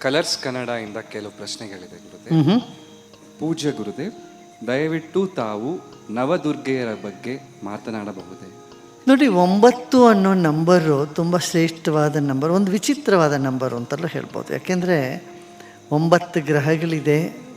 Colours ಕನ್ನಡದಿಂದ ಕೆಲವು ಪ್ರಶ್ನೆಗಳಿದೆ ಗುರುದೇವ್. ಪೂಜ್ಯ ಗುರುದೇವ್ ದಯವಿಟ್ಟು ತಾವು ನವದುರ್ಗೆಯರ ಬಗ್ಗೆ ಮಾತನಾಡಬಹುದೇ? ನೋಡಿ ಒಂಬತ್ತು ಅನ್ನೋ ನಂಬರು ತುಂಬ ಶ್ರೇಷ್ಠವಾದ ನಂಬರ್ ಒಂದು ವಿಚಿತ್ರವಾದ ನಂಬರು ಅಂತಲೂ ಹೇಳ್ಬೋದು. ಯಾಕೆಂದರೆ ಒಂಬತ್ತು ಗ್ರಹಗಳಿದೆ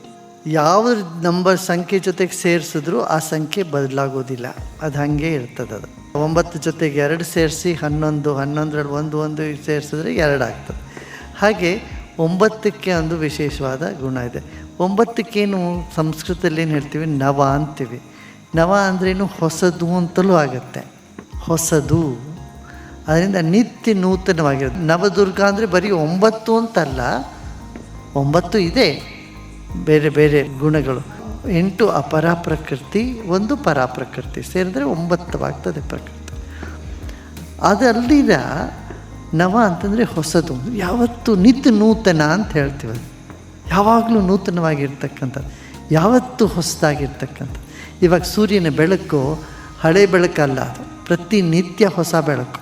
ಯಾವ ನಂಬರ್ ಸಂಖ್ಯೆ ಜೊತೆಗೆ ಸೇರಿಸಿದ್ರು ಆ ಸಂಖ್ಯೆ ಬದಲಾಗೋದಿಲ್ಲ. ಅದು ಹಾಗೆ ಇರ್ತದೆ ಅದು. ಒಂಬತ್ತು ಜೊತೆಗೆ ಎರಡು ಸೇರಿಸಿ ಹನ್ನೊಂದು ಹನ್ನೊಂದರಲ್ಲಿ ಒಂದು ಒಂದು ಸೇರಿಸಿದ್ರೆ ಎರಡು ಆಗ್ತದೆ. ಹಾಗೆ ಒಂಬತ್ತಕ್ಕೆ ಒಂದು ವಿಶೇಷವಾದ ಗುಣ ಇದೆ. ಒಂಬತ್ತಕ್ಕೇನು ಸಂಸ್ಕೃತದಲ್ಲಿ ಏನು ಹೇಳ್ತೀವಿ? ನವ ಅಂತೀವಿ. ನವ ಅಂದ್ರೇನು ಹೊಸದು ಅಂತಲೂ ಆಗುತ್ತೆ. ಹೊಸದು. ಅದರಿಂದ ನಿತ್ಯ ನೂತನವಾಗಿರುತ್ತೆ. ನವದುರ್ಗ ಅಂದರೆ ಬರೀ ಒಂಬತ್ತು ಅಂತಲ್ಲ, ಒಂಬತ್ತು ಇದೆ. ಬೇರೆ ಬೇರೆ ಗುಣಗಳು. ಎಂಟು ಅಪರ ಪ್ರಕೃತಿ ಒಂದು ಪರಾಪ್ರಕೃತಿ. ಸೇರಿದ್ರೆ ಒಂಬತ್ತವಾಗ್ತದೆ ಪ್ರಕೃತಿ. ಅದಲ್ಲಿನ ನವ ಅಂತಂದರೆ ಹೊಸದು. ಯಾವತ್ತು ನಿತ್ಯ ನೂತನ ಅಂತ ಹೇಳ್ತೀವಿ ಯಾವಾಗಲೂ ನೂತನವಾಗಿರ್ತಕ್ಕಂಥದ್ದು. ಯಾವತ್ತೂ ಹೊಸದಾಗಿರ್ತಕ್ಕಂಥದ್ದು. ಇವಾಗ ಸೂರ್ಯನ ಬೆಳಕು ಹಳೆ ಬೆಳಕಲ್ಲ ಅದು ಪ್ರತಿನಿತ್ಯ ಹೊಸ ಬೆಳಕು.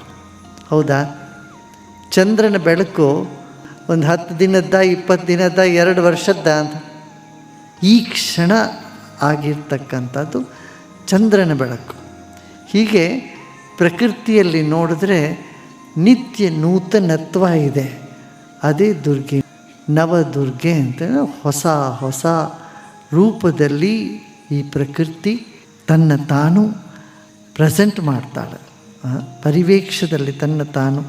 ಹೌದಾ? ಚಂದ್ರನ ಬೆಳಕು ಒಂದು ಹತ್ತು ದಿನದ ಇಪ್ಪತ್ತು ದಿನದ ಎರಡು ವರ್ಷದ ಅಂತ. ಈ ಕ್ಷಣ ಆಗಿರ್ತಕ್ಕಂಥದ್ದು ಚಂದ್ರನ ಬೆಳಕು. ಹೀಗೆ ಪ್ರಕೃತಿಯಲ್ಲಿ ನೋಡಿದ್ರೆ ನಿತ್ಯ ನೂತನತ್ವ ಇದೆ. ಅದೇ ದುರ್ಗೆ. ನವದುರ್ಗೆ ಅಂತ ಹೊಸ ಹೊಸ ರೂಪದಲ್ಲಿ ಈ ಪ್ರಕೃತಿ ತನ್ನ ತಾನು ಪ್ರೆಸೆಂಟ್ ಮಾಡ್ತಾಳೆ. ಪರಿವೇಕ್ಷದಲ್ಲಿ ತನ್ನ ತಾನು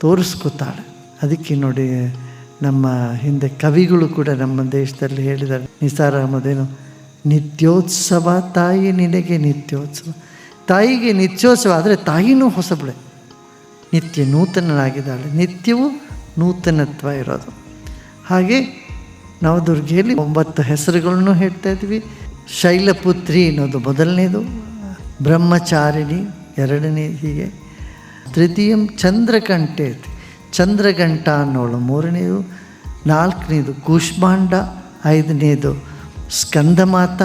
ತೋರಿಸ್ಕೊತಾಳೆ. ಅದಕ್ಕೆ ನೋಡಿ ನಮ್ಮ ಹಿಂದೆ ಕವಿಗಳು ಕೂಡ ನಮ್ಮ ದೇಶದಲ್ಲಿ ಹೇಳಿದ್ದಾರೆ. ನಿಸಾರ್ ಅಹಮದೇನು ನಿತ್ಯೋತ್ಸವ ತಾಯಿ ನಿನಗೆ ನಿತ್ಯೋತ್ಸವ. ತಾಯಿಗೆ ನಿತ್ಯೋತ್ಸವ ಆದರೆ ತಾಯಿನೂ ಹೊಸಬಳೆ. ನಿತ್ಯ ನೂತನನಾಗಿದ್ದಾಳೆ. ನಿತ್ಯವೂ ನೂತನತ್ವ ಇರೋದು. ಹಾಗೆ ನವದುರ್ಗೆಯಲ್ಲಿ ಒಂಬತ್ತು ಹೆಸರುಗಳನ್ನು ಹೇಳ್ತಾ ಇದ್ವಿ. ಶೈಲಪುತ್ರಿ ಅನ್ನೋದು ಮೊದಲನೇದು, ಬ್ರಹ್ಮಚಾರಿಣಿ ಎರಡನೇ ಹೀಗೆ. ತೃತೀಯಂ ಚಂದ್ರಕಂಠೆ ಚಂದ್ರಗಂಟ ಅನ್ನೋಳು ಮೂರನೇದು, ನಾಲ್ಕನೇದು ಕೂಷ್ಮಾಂಡ, ಐದನೇದು ಸ್ಕಂದಮಾತ,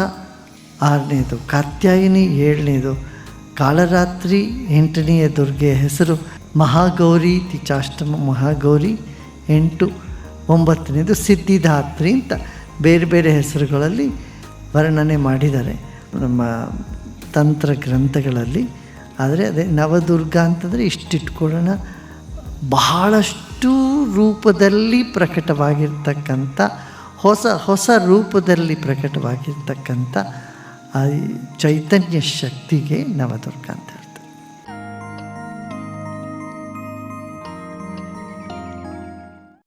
ಆರನೇದು ಕಾತ್ಯಾಯಿನಿ, ಏಳನೇದು ಕಾಳರಾತ್ರಿ, ಎಂಟನೆಯ ದುರ್ಗೆಯ ಹೆಸರು. ಮಹಾಗೌರಿ ತಿಚಾಷ್ಟಮ ಮಹಾಗೌರಿ, ಎಂಟು ಒಂಬತ್ತನೇದು ಸಿದ್ಧಿದಾತ್ರಿ ಅಂತ ಬೇರೆ ಬೇರೆ ಹೆಸರುಗಳಲ್ಲಿ ವರ್ಣನೆ ಮಾಡಿದ್ದಾರೆ. ನಮ್ಮ ತಂತ್ರ ಗ್ರಂಥಗಳಲ್ಲಿ. ಆದರೆ ಅದೇ ನವದುರ್ಗ ಅಂತಂದರೆ ಇಷ್ಟಿಟ್ಕೊಳ್ಳೋಣ. ಬಹಳಷ್ಟು ರೂಪದಲ್ಲಿ ಪ್ರಕಟವಾಗಿರ್ತಕ್ಕಂಥ, ಹೊಸ ಹೊಸ ರೂಪದಲ್ಲಿ ಪ್ರಕಟವಾಗಿರ್ತಕ್ಕಂಥ ಚೈತನ್ಯ ಶಕ್ತಿಗೆ ನವದುರ್ಗ ಅಂತ.